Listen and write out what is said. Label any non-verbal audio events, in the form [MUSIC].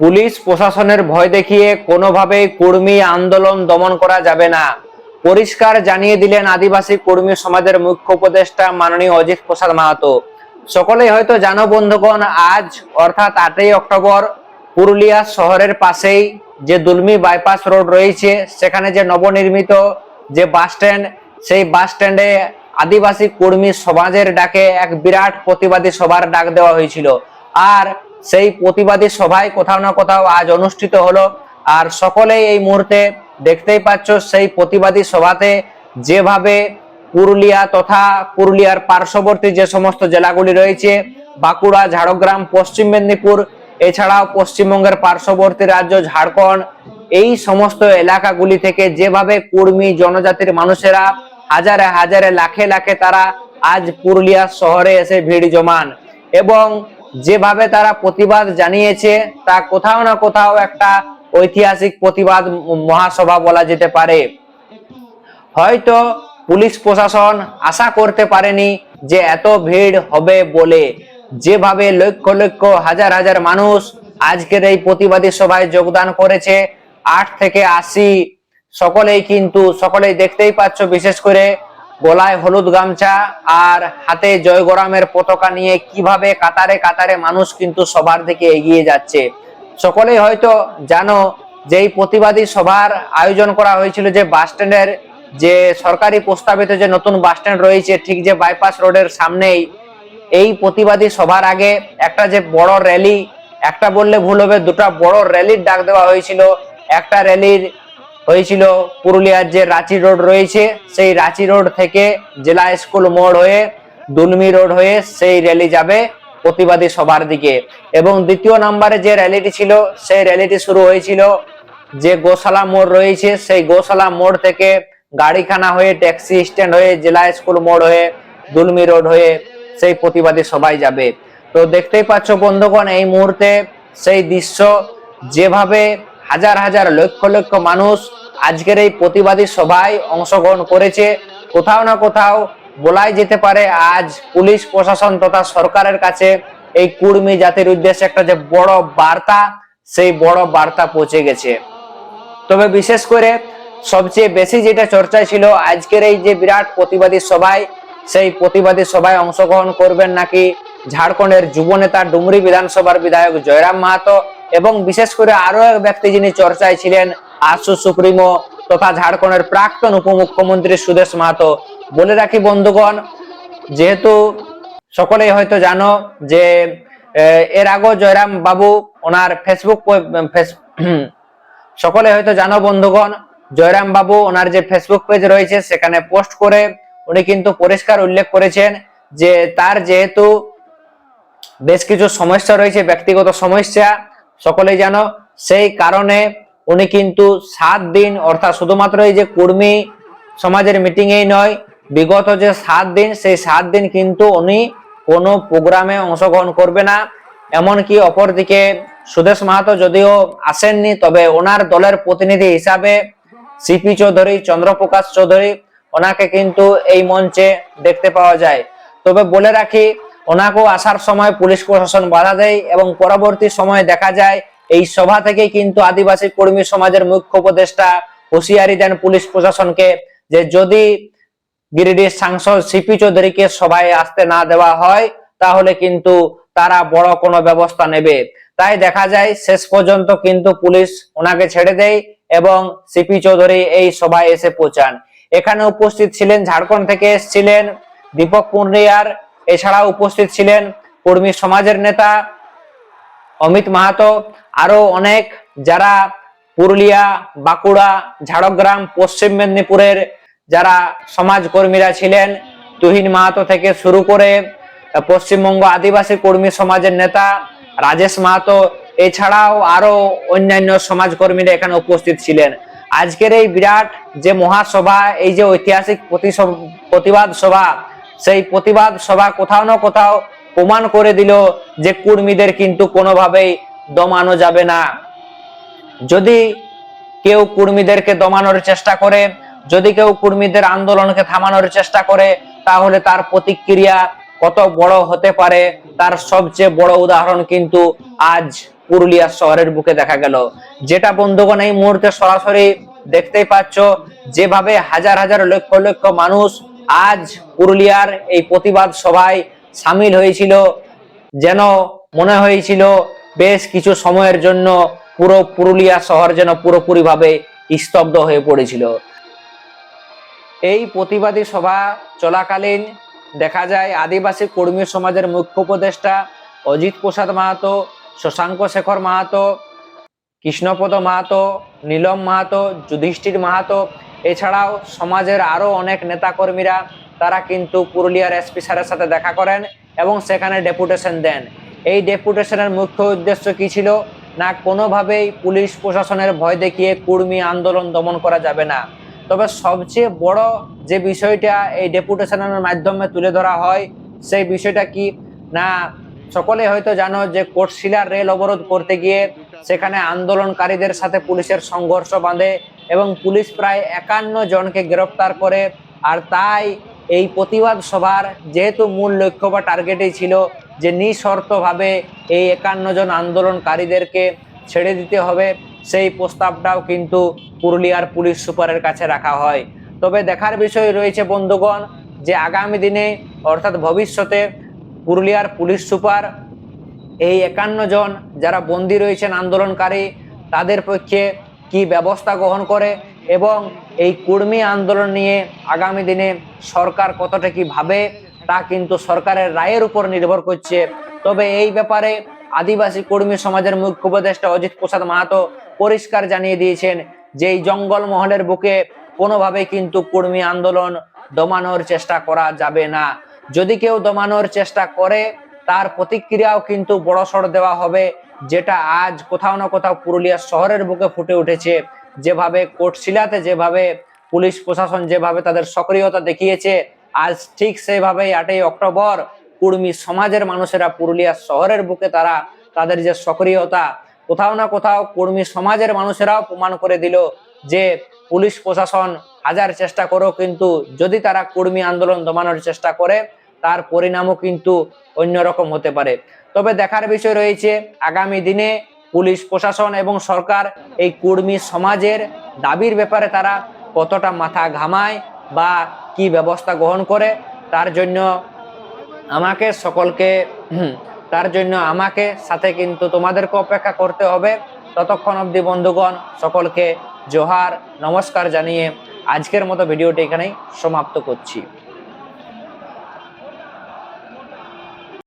Police প্রশাসনের ভয় দেখিয়ে কোনোভাবেই কর্মী আন্দোলন দমন করা যাবে না। পরিষ্কার জানিয়ে দিলেন আদিবাসী কর্মী সমাজের মুখ্য উপদেষ্টা মাননীয় অজিত প্রসাদ মাহাতো। সকলেই হয়তো জানো, বন্ধুগণ, আজ, অর্থাৎ আটই অক্টোবর, পুরুলিয়া শহরের পাশেই যে দুলমি বাইপাস রোড রয়েছে, সেখানে যে নবনির্মিত যে বাস স্ট্যান্ড, সেই বাস স্ট্যান্ডে আদিবাসী কর্মী সমাজের ডাকে এক বিরাট প্রতিবাদী সভার ডাক দেওয়া হয়েছিল। আর সেই প্রতিবাদী সভায় কোথাও না কোথাও আজ অনুষ্ঠিত হলো। আর সকলেই এই মুহূর্তে দেখতেই পাচ্ছ, সেই প্রতিবাদী সভাতে যেভাবে পুরুলিয়া তথা পুরুলিয়ার পার্শ্ববর্তী যে সমস্ত জেলাগুলি রয়েছে, বাঁকুড়া, ঝাড়গ্রাম, পশ্চিম মেদিনীপুর, এছাড়াও পশ্চিমবঙ্গের পার্শ্ববর্তী রাজ্য, ঝাড়খণ্ড, এই সমস্ত এলাকাগুলি থেকে যেভাবে কর্মী, জনজাতির মানুষেরা হাজারে হাজারে, লাখে লাখে তারা আজ পুরুলিয়া শহরে এসে ভিড় জমান। এবং যেভাবে তারা প্রতিবাদ জানিয়েছে, তা কোথাও না কোথাও একটা ঐতিহাসিক প্রতিবাদ মহাসভা বলা যেতে পারে। হয়তো পুলিশ প্রশাসন আশা করতে পারেনি যে এত ভিড় হবে বলে। যেভাবে লক্ষ লক্ষ, হাজার হাজার মানুষ আজকের এই প্রতিবাদী সভায় যোগদান করেছে, আট থেকে আশি, সকলেই কিন্তু, সকলেই দেখতেই পাচ্ছ বিশেষ করে গলায় হলুদ গামছা আর হাতে জয়গরামের পতাকা নিয়ে কীভাবে কাতারে কাতারে মানুষ কিন্তু সবার দিকে এগিয়ে যাচ্ছে। সকলেই হয়তো জানো যে এই প্রতিবাদী সভার আয়োজন করা হয়েছিল যে বাস স্ট্যান্ডের, যে সরকারি প্রস্তাবিত যে নতুন বাস স্ট্যান্ড রয়েছে ঠিক যে বাইপাস রোডের সামনেই, এই প্রতিবাদী সভার আগে একটা যে বড় র্যালি, একটা বললে ভুল হবে, দুটা বড় র্যালির ডাক দেওয়া হয়েছিল। একটা র্যালির হয়েছিল পুরুলিয়ার যে রাঁচি রোড রয়েছে, সেই রাঁচি রোড থেকে জেলা স্কুল মোড় হয়ে দুলমি রোড হয়ে সেই র্যালি যাবে প্রতিবাদী সভার দিকে। এবং দ্বিতীয় নম্বরে যে র্যালিটি ছিল, সেই র্যালিটি শুরু হয়েছিল যে গোশালা মোড় রয়েছে, সেই গোশালা মোড় থেকে গাড়িখানা হয়ে, ট্যাক্সি স্ট্যান্ড হয়ে, জেলা স্কুল মোড় হয়ে, দুলমি রোড হয়ে সেই প্রতিবাদী সবাই যাবে। তো দেখতেই পাচ্ছ বন্ধুগণ, এই মুহূর্তে সেই দৃশ্য যেভাবে হাজার হাজার লক্ষ লক্ষ মানুষ আজকের এই প্রতিবাদী সভায় অংশগ্রহণ করেছে। কোথাও না কোথাও বলাই যেতে পারে আজ পুলিশ প্রশাসন তথা সরকারের কাছে এই কুর্মী জাতির উদ্দেশ্যে একটা যে বড় বার্তা, সেই বড় বার্তা পৌঁছে গেছে। তবে বিশেষ করে সবচেয়ে বেশি যেটা চর্চায় ছিল, আজকের এই যে বিরাট প্রতিবাদী সভায়, সেই প্রতিবাদী সভায় অংশগ্রহণ করবেন নাকি ঝাড়খণ্ডের যুব নেতা ডুমরি বিধানসভার বিধায়ক জয়রাম মাহাতো এবং বিশেষ করে আরও এক ব্যক্তি যিনি চর্চায় ছিলেন আশু সুপ্রিমো তথা ঝাড়খণ্ডের প্রাক্তন উপমুখ্যমন্ত্রী সুদেশ মাহাতো। বলে রাখি বন্ধুগণ, যেহেতু সকলেই হয়তো জানো যে এর আগেও জয়রাম বাবু ওনার ফেসবুক ফেস- [CLEARS THROAT] সকলে হয়তো জানো বন্ধুগণ, জয়রাম বাবু ওনার যে ফেসবুক পেজ রয়েছে সেখানে পোস্ট করে উনি কিন্তু পরিষ্কার উল্লেখ করেছেন যে তার যেহেতু বেশ কিছু সমস্যা রয়েছে, ব্যক্তিগত সমস্যা সকলেই জানো, সেই কারণে উনি কিন্তু সাত দিন, অর্থাৎ শুধুমাত্র এই যে কর্মী সমাজের মিটিং এই নয়, বিগত যে সাত দিন, সেই সাত দিন কিন্তু উনি কোনো প্রোগ্রামে অংশগ্রহণ করবে না। এমনকি অপরদিকে সুদেশ মাহাতো যদিও আসেননি, তবে ওনার দলের প্রতিনিধি হিসাবে সিপি চৌধুরী, চন্দ্রপ্রকাশ চৌধুরী, ওনাকে কিন্তু এই মঞ্চে দেখতে পাওয়া যায়। তবে বলে রাখি ওনাকেও আসার সময় পুলিশ প্রশাসন বাধা দেয় এবং পরবর্তী সময়ে দেখা যায় এই সভা থেকেই কিন্তু আদিবাসী কর্মী সমাজের মুখ্য উপদেষ্টা হুঁশিয়ারি দেন পুলিশ প্রশাসনকে যে যদি গিরিডির সাংসদ সিপি চৌধুরীকে সভায় আসতে না দেওয়া হয়, তাহলে কিন্তু তারা বড় কোনো ব্যবস্থা নেবে। তাই দেখা যায় শেষ পর্যন্ত কিন্তু পুলিশ ওনাকে ছেড়ে দেয় এবং সিপি চৌধুরী এই সভায় এসে পৌঁছান। এখানে উপস্থিত ছিলেন ঝাড়খণ্ড থেকে এসেছিলেন দীপক পুনিয়ার এছাড়া উপস্থিত ছিলেন কর্মী সমাজের নেতা অমিত মাহাতো আরও অনেক যারা পুরুলিয়া, বাঁকুড়া, ঝাড়গ্রাম, পশ্চিম মেদিনীপুরের যারা সমাজ কর্মীরা ছিলেন, তুহিন মাহাতো থেকে শুরু করে পশ্চিমবঙ্গ আদিবাসী কর্মী সমাজের নেতা রাজেশ মাহাতো, এছাড়াও আরও অন্যান্য সমাজ কর্মীরা এখানে উপস্থিত ছিলেন। আজকের এই বিরাট যে মহাসভা, এই যে ঐতিহাসিক প্রতিবাদ সভা সেই প্রতিবাদ সভা কোথাও না কোথাও প্রমাণ করে দিল যে কর্মীদের কিন্তু কোনোভাবেই দমানো যাবে না। যদি কেউ কর্মীদেরকে দমানোর চেষ্টা করে, যদি কেউ কর্মীদের আন্দোলনকে থামানোর চেষ্টা করে, তাহলে তার প্রতিক্রিয়া কত বড় হতে পারে, তার সবচেয়ে বড় উদাহরণ কিন্তু আজ পুরুলিয়া শহরের বুকে দেখা গেল। যেটা বন্ধুগণ এই মুহূর্তে সরাসরি দেখতেই পাচ্ছ, যেভাবে হাজার হাজার লক্ষ লক্ষ মানুষ আজ পুরুলিয়ার এই প্রতিবাদ সভায় সামিল হয়েছিল, যেন মনে হয়েছিল বেশ কিছু সময়ের জন্য পুরো পুরুলিয়া শহর যেন পুরোপুরি ভাবে স্তব্ধ হয়ে পড়েছিল। এই প্রতিবাদী সভা চলাকালীন দেখা যায় আদিবাসী কর্মী সমাজের মুখ্য উপদেষ্টা অজিত প্রসাদ মাহাতো, শশাঙ্ক শেখর মাহাতো, কৃষ্ণপদ মাহাতো, নীলম মাহাতো, যুধিষ্ঠির মাহাতো এছাড়াও সমাজের আরও অনেক নেতাকর্মীরা তারা কিন্তু পুরুলিয়ার এসপি স্যারের সাথে দেখা করেন এবং সেখানে ডেপুটেশন দেন। এই ডেপুটেশনের মুখ্য উদ্দেশ্য কি ছিল? না কোনোভাবেই পুলিশ প্রশাসনের ভয় দেখিয়ে কুর্মী আন্দোলন দমন করা যাবে না। তবে সবচেয়ে বড় যে বিষয়টা এই ডেপুটেশনের মাধ্যমে তুলে ধরা হয়, সেই বিষয়টা কি? না, সকলে হয়তো জানো যে কোটশিলার রেল অবরোধ করতে গিয়ে সেখানে আন্দোলনকারীদের সাথে পুলিশের সংঘর্ষ বাঁধে এবং পুলিশ প্রায় একান্ন জনকে গ্রেপ্তার করে। আর তাই এই প্রতিবাদ সভার যেহেতু মূল লক্ষ্য বা টার্গেটই ছিল যে নিঃশর্তভাবে এই একান্ন জন আন্দোলনকারীদেরকে ছেড়ে দিতে হবে, সেই প্রস্তাবটাও কিন্তু পুরুলিয়ার পুলিশ সুপারের কাছে রাখা হয়। তবে দেখার বিষয় রয়েছে, বন্ধুগণ, যে আগামী দিনে, অর্থাৎ ভবিষ্যতে, পুরুলিয়ার পুলিশ সুপার, এই একান্ন জন যারা বন্দী রয়েছেন আন্দোলনকারী, তাদের পক্ষে কি ব্যবস্থা গ্রহণ করে এবং এই কুর্মী আন্দোলন নিয়ে আগামী দিনে সরকার কতটা কি ভাবে, তা কিন্তু সরকারের রায়ের উপর নির্ভর করছে। তবে এই ব্যাপারে আদিবাসী কর্মী সমাজের মুখ্য উপদেষ্টা অজিত প্রসাদ মাহাতো পরিষ্কার জানিয়ে দিয়েছেন যে এই জঙ্গল মহলের বুকে কোনোভাবেই কিন্তু কর্মী আন্দোলন দমানোর চেষ্টা করা যাবে না। যদি কেউ দমানোর চেষ্টা করে, তার প্রতিক্রিয়াও কিন্তু বড়সড় দেওয়া হবে। যেটা আজ কোথাও না কোথাও পুরুলিয়া শহরের বুকে ফুটে উঠেছে। যেভাবে কোটশিলাতে যেভাবে পুলিশ প্রশাসন যেভাবে তাদের সক্রিয়তা দেখিয়েছে, আজ ঠিক সেভাবেই আটই অক্টোবর কুর্মী সমাজের মানুষেরা পুরুলিয়া শহরের বুকে তারা তাদের যে সক্রিয়তা, কোথাও না কোথাও কর্মী সমাজের মানুষেরাও প্রমাণ করে দিল যে পুলিশ প্রশাসন হাজার চেষ্টা করো কিন্তু যদি তারা কর্মী আন্দোলন দমানোর চেষ্টা করে তার পরিণামও কিন্তু অন্যরকম হতে পারে। তবে দেখার বিষয় রয়েছে, আগামী দিনে পুলিশ, প্রশাসন এবং সরকার এই কর্মী সমাজের দাবির ব্যাপারে তারা কতটা মাথা ঘামায় বা কি ব্যবস্থা গ্রহণ করে, তার জন্য আমাকে সকলকে তার জন্য আমাকে সাথে কিন্তু তোমাদেরকে অপেক্ষা করতে হবে। ততক্ষণ অবধি বন্ধুগণ, সকলকে জোহার, নমস্কার জানিয়ে আজকের মতো ভিডিওটি এখানেই সমাপ্ত করছি।